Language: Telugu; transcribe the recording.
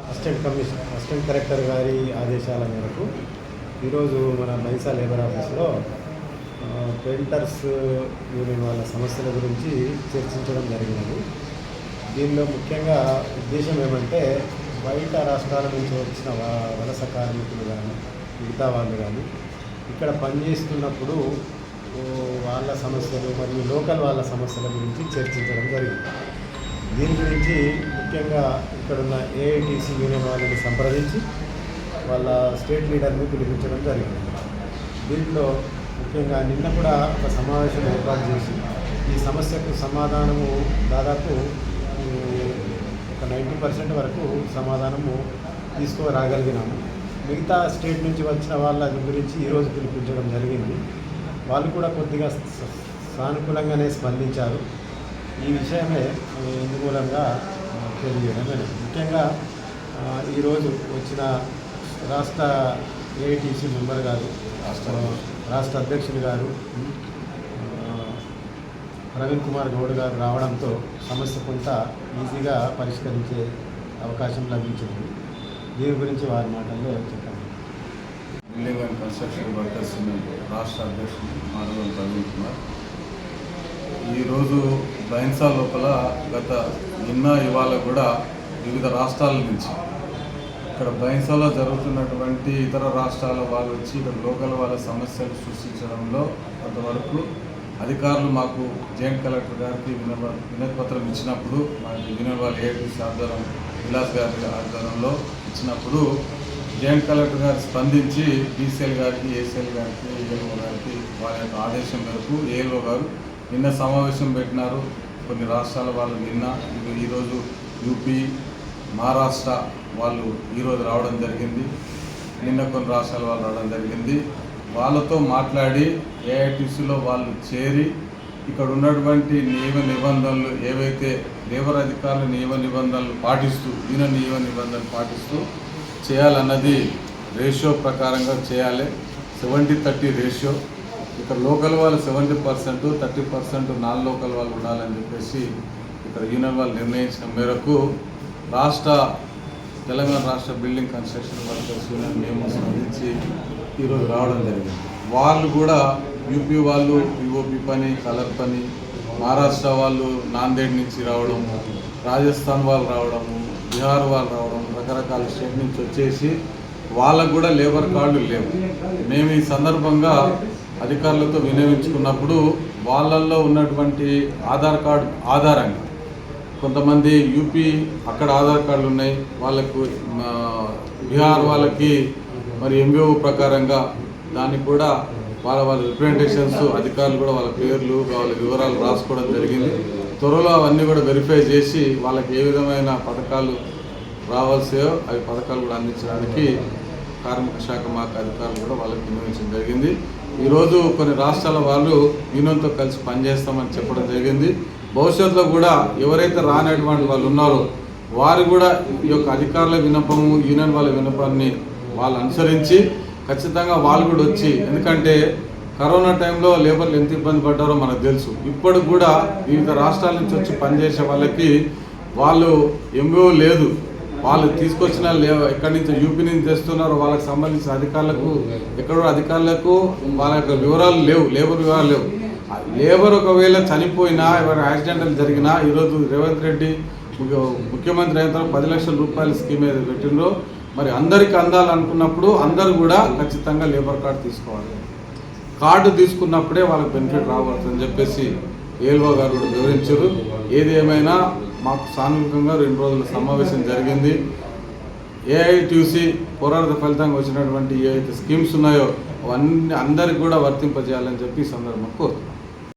అసిస్టెంట్ కమిషన్ అసిస్టెంట్ కలెక్టర్ గారి ఆదేశాల మేరకు ఈరోజు మన బైసా లేబర్ ఆఫీస్లో పెయింటర్స్ యూనియన్ వాళ్ళ సమస్యల గురించి చర్చించడం జరిగినది దీనిలో ముఖ్యంగా ఉద్దేశం ఏమంటే బయట రాష్ట్రాల నుంచి వచ్చిన వలస కార్మికులు కానీ మిగతా వాళ్ళు కానీ ఇక్కడ పనిచేస్తున్నప్పుడు వాళ్ళ సమస్యలు మరియు లోకల్ వాళ్ళ సమస్యల గురించి చర్చించడం జరిగింది. దీని గురించి ముఖ్యంగా ఇక్కడున్న ఏఐటీసీ యూనియన్ వాళ్ళని సంప్రదించి వాళ్ళ స్టేట్ లీడర్ని పిలిపించడం జరిగింది. దీంట్లో ముఖ్యంగా నిన్న కూడా ఒక సమావేశం ఏర్పాటు చేసి ఈ సమస్యకు సమాధానము దాదాపు ఒక నైంటీ పర్సెంట్ వరకు సమాధానము తీసుకురాగలిగినాము. మిగతా స్టేట్ నుంచి వచ్చిన వాళ్ళ గురించి ఈరోజు పిలిపించడం జరిగింది. వాళ్ళు కూడా కొద్దిగా సానుకూలంగానే స్పందించారు. ఈ విషయమే ఇందుమూలంగా జరిగింది. ముఖ్యంగా ఈరోజు వచ్చిన రాష్ట్ర ఏఐటీసీ మెంబర్ గారు రాష్ట్ర రాష్ట్ర అధ్యక్షులు గారు ప్రవీణ్ కుమార్ గౌడ్ గారు రావడంతో సమస్య కొంత ఈజీగా పరిష్కరించే అవకాశం లభించింది. దీని గురించి వారి మాటల్లో చెప్పండి. అండ్ కన్స్ట్రక్షన్ వర్కర్స్ రాష్ట్ర అధ్యక్షుడు మానవ ప్రవీణ్ కుమార్ ఈరోజు బైన్సా లోపల గత నిన్న ఇవాళ కూడా వివిధ రాష్ట్రాల నుంచి ఇక్కడ బైన్సాలో జరుగుతున్నటువంటి ఇతర రాష్ట్రాల వాళ్ళు వచ్చి ఇక్కడ లోకల్ వాళ్ళ సమస్యలు సృష్టించడంలో కొంతవరకు అధికారులు మాకు జాయింట్ కలెక్టర్ గారికి వినప వినతిపత్రం ఇచ్చినప్పుడు మాకు యూనియన్ వాళ్ళ ఏటీసీ ఆధ్వర్యం విలాస్ గారి ఆధ్వర్యంలో ఇచ్చినప్పుడు జాయింట్ కలెక్టర్ గారు స్పందించి డీసీఎల్ గారికి ఏసీఎల్ గారికి ఏఎల్ఓ గారికి వారి యొక్క ఆదేశం మేరకు ఏఎల్ఓ గారు నిన్న సమావేశం పెట్టినారు. కొన్ని రాష్ట్రాల వాళ్ళు నిన్న ఈరోజు యూపీ మహారాష్ట్ర వాళ్ళు ఈరోజు రావడం జరిగింది. నిన్న కొన్ని రాష్ట్రాల వాళ్ళు రావడం జరిగింది. వాళ్ళతో మాట్లాడి ఏఐటీసీలో వాళ్ళు చేరి ఇక్కడ ఉన్నటువంటి నియమ నిబంధనలు ఏవైతే లేబర్ అధికారుల నియమ నిబంధనలు పాటిస్తూ యూనియన్ నియమ నిబంధనలు పాటిస్తూ చేయాలన్నది రేషియో ప్రకారంగా చేయాలి. Seventy thirty ratio. ఇక్కడ లోకల్ వాళ్ళు seventy percent thirty percent non local వాళ్ళు ఉండాలని చెప్పేసి ఇక్కడ యూనియన్ వాళ్ళు నిర్ణయించిన మేరకు రాష్ట్ర తెలంగాణ రాష్ట్ర బిల్డింగ్ కన్స్ట్రక్షన్ వర్కర్స్ యూనియన్ మేము స్పందించి ఈరోజు రావడం జరిగింది. వాళ్ళు కూడా యూపీ వాళ్ళు పిఓపి పని కలర్ పని మహారాష్ట్ర వాళ్ళు నాందేడ్ నుంచి రావడం రాజస్థాన్ వాళ్ళు రావడము బీహార్ వాళ్ళు రావడం రకరకాల స్టేట్ నుంచి వచ్చేసి వాళ్ళకు కూడా లేబర్ కార్డులు లేవు. మేము ఈ సందర్భంగా అధికారులతో వినియోగించుకున్నప్పుడు వాళ్ళల్లో ఉన్నటువంటి ఆధార్ కార్డు ఆధారంగా కొంతమంది యూపీ అక్కడ ఆధార్ కార్డులు ఉన్నాయి. వాళ్ళకు బీహార్ వాళ్ళకి మరి ఎంబీఓ ప్రకారంగా దానికి కూడా వాళ్ళ వాళ్ళ రిప్రజెంటేషన్స్ అధికారులు కూడా వాళ్ళ పేర్లు వాళ్ళ వివరాలు రాసుకోవడం జరిగింది. త్వరలో అవన్నీ కూడా వెరిఫై చేసి వాళ్ళకి ఏ విధమైన పథకాలు రావాల్సాయో అవి పథకాలు కూడా అందించడానికి కార్మిక శాఖ మాకు అధికారులు కూడా వాళ్ళకి వినియోగించడం జరిగింది. ఈరోజు కొన్ని రాష్ట్రాల వాళ్ళు యూనియన్తో కలిసి పనిచేస్తామని చెప్పడం జరిగింది. భవిష్యత్తులో కూడా ఎవరైతే రానటువంటి వాళ్ళు ఉన్నారో వారు కూడా ఈ యొక్క అధికారుల విన్నపము యూనియన్ వాళ్ళ విన్నపాన్ని వాళ్ళు అనుసరించి ఖచ్చితంగా వాళ్ళు కూడా వచ్చి ఎందుకంటే కరోనా టైంలో లేబర్లు ఎంత ఇబ్బంది పడ్డారో మనకు తెలుసు. ఇప్పుడు కూడా వివిధ రాష్ట్రాల నుంచి వచ్చి పనిచేసే వాళ్ళకి వాళ్ళు ఎంబీఓ లేదు. వాళ్ళు తీసుకొచ్చిన లే ఎక్కడి నుంచి యూపీ నుంచి తెస్తున్నారో వాళ్ళకి సంబంధించిన అధికారులకు ఎక్కడో అధికారులకు వాళ్ళ యొక్క వివరాలు లేవు. లేబర్ వివరాలు లేవు. లేబర్ ఒకవేళ చనిపోయినా ఎవరైనా యాక్సిడెంటల్ జరిగినా ఈరోజు రేవంత్ రెడ్డి ముఖ్యమంత్రి అయిన పది లక్షల రూపాయల స్కీమ్ ఏదో పెట్టిండ్రో మరి అందరికి అందాలనుకున్నప్పుడు అందరూ కూడా ఖచ్చితంగా లేబర్ కార్డు తీసుకోవాలి. కార్డు తీసుకున్నప్పుడే వాళ్ళకి బెనిఫిట్ రాబడుతుందని చెప్పేసి ఏల్వో గారు కూడా వివరించారు. ఏది ఏమైనా మాకు సానుకూలంగా రెండు రోజుల సమావేశం జరిగింది. ఏఐటీసీ పోరాట ఫలితంగా వచ్చినటువంటి ఏవైతే స్కీమ్స్ ఉన్నాయో అవన్నీ అందరికి కూడా వర్తింపజేయాలని చెప్పి ఈ సందర్భంగా కోరుతున్నాం.